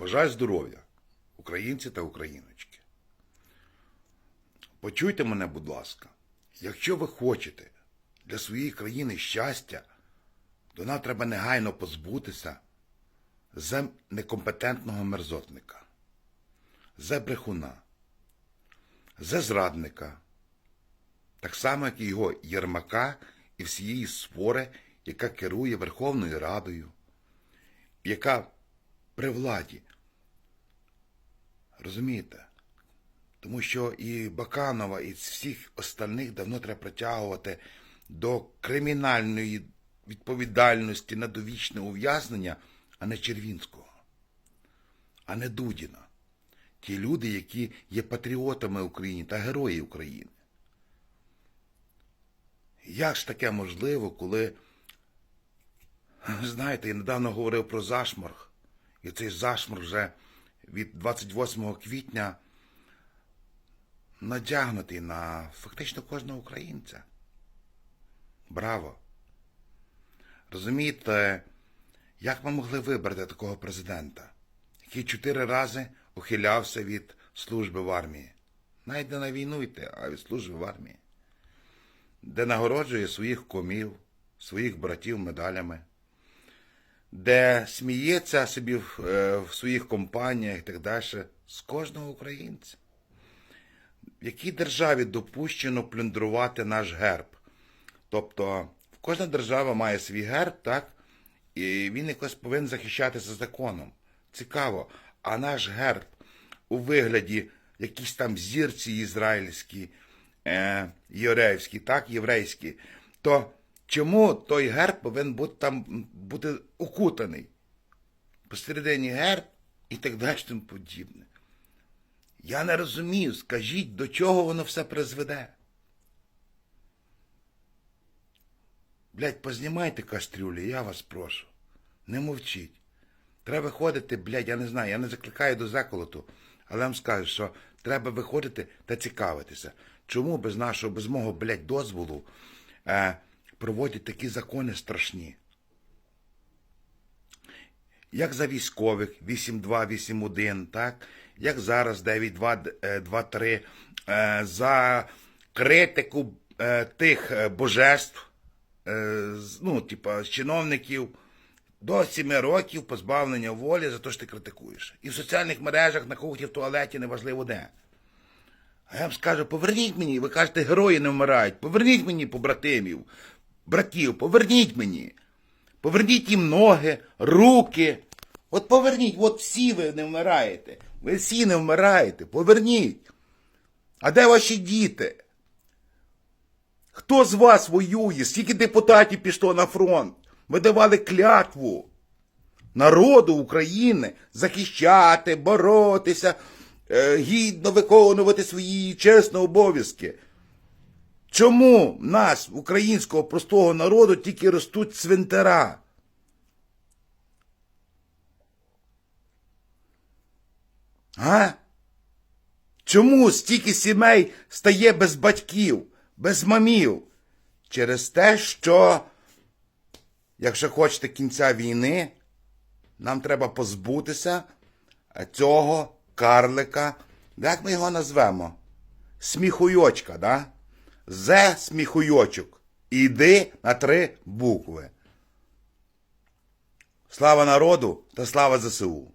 Бажаю здоров'я, українці та україночки. Почуйте мене, будь ласка, якщо ви хочете для своєї країни щастя, то нам треба негайно позбутися за некомпетентного мерзотника, за брехуна, за зрадника, так само, як і його Єрмака і всієї свори, яка керує Верховною Радою, яка при владі. Розумієте? Тому що і Баканова, і всіх остальних давно треба притягувати до кримінальної відповідальності на довічне ув'язнення, а не Червінського, а не Дудіна. Ті люди, які є патріотами України та герої України. Як ж таке можливо, коли, знаєте, я недавно говорив про зашморг, і цей зашморг вже від 28 квітня надягнутий на фактично кожного українця. Браво! Розумієте, як ми могли вибрати такого президента, який чотири рази ухилявся від служби в армії? Навіть не на війну йти, а від служби в армії, де нагороджує своїх комів, своїх братів медалями, де сміється собі в, е, в своїх компаніях і так далі з кожного українця. В якій державі допущено плюндрувати наш герб? Тобто, кожна держава має свій герб, так? І він якось повинен захищатися законом. Цікаво. А наш герб у вигляді якісь там зірці ізраїльські, е, єврейські, так, єврейські, то чому той герб повинен бути там бути укутаний? Посередині герб і так далі тому подібне. Я не розумію, скажіть, до чого воно все призведе. Блядь, познімайте кастрюлі, я вас прошу. Не мовчіть. Треба виходити, блядь, я не знаю, я не закликаю до заколоту, але вам скажу, що треба виходити та цікавитися. Чому без нашого, без мого, блядь, дозволу е, проводять такі закони страшні? Як за військових 8.2.8.1, так? Як зараз 9.2.2.3, е, за критику е, тих е, божеств, е, ну, типа, чиновників до 7 років позбавлення волі за те, що ти критикуєш. І в соціальних мережах, на кухні, в туалеті, неважливо де. А я вам скажу, поверніть мені, ви кажете, герої не вмирають. Поверніть мені побратимів, братів, поверніть мені. Поверніть їм ноги, руки. От поверніть, от всі ви не вмираєте. Ви всі не вмираєте. Поверніть. А де ваші діти? Хто з вас воює? Скільки депутатів пішло на фронт? Ви давали клятву народу України захищати, боротися, е, гідно виконувати свої чесні обов'язки. Чому в нас, українського простого народу, тільки ростуть цвинтара? А? Чому стільки сімей стає без батьків, без мамів? Через те, що, якщо хочете кінця війни, нам треба позбутися цього карлика, як ми його назвемо? Сміхуйочка, да? Зе сміхуйочок. Іди на три букви. Слава народу та слава ЗСУ.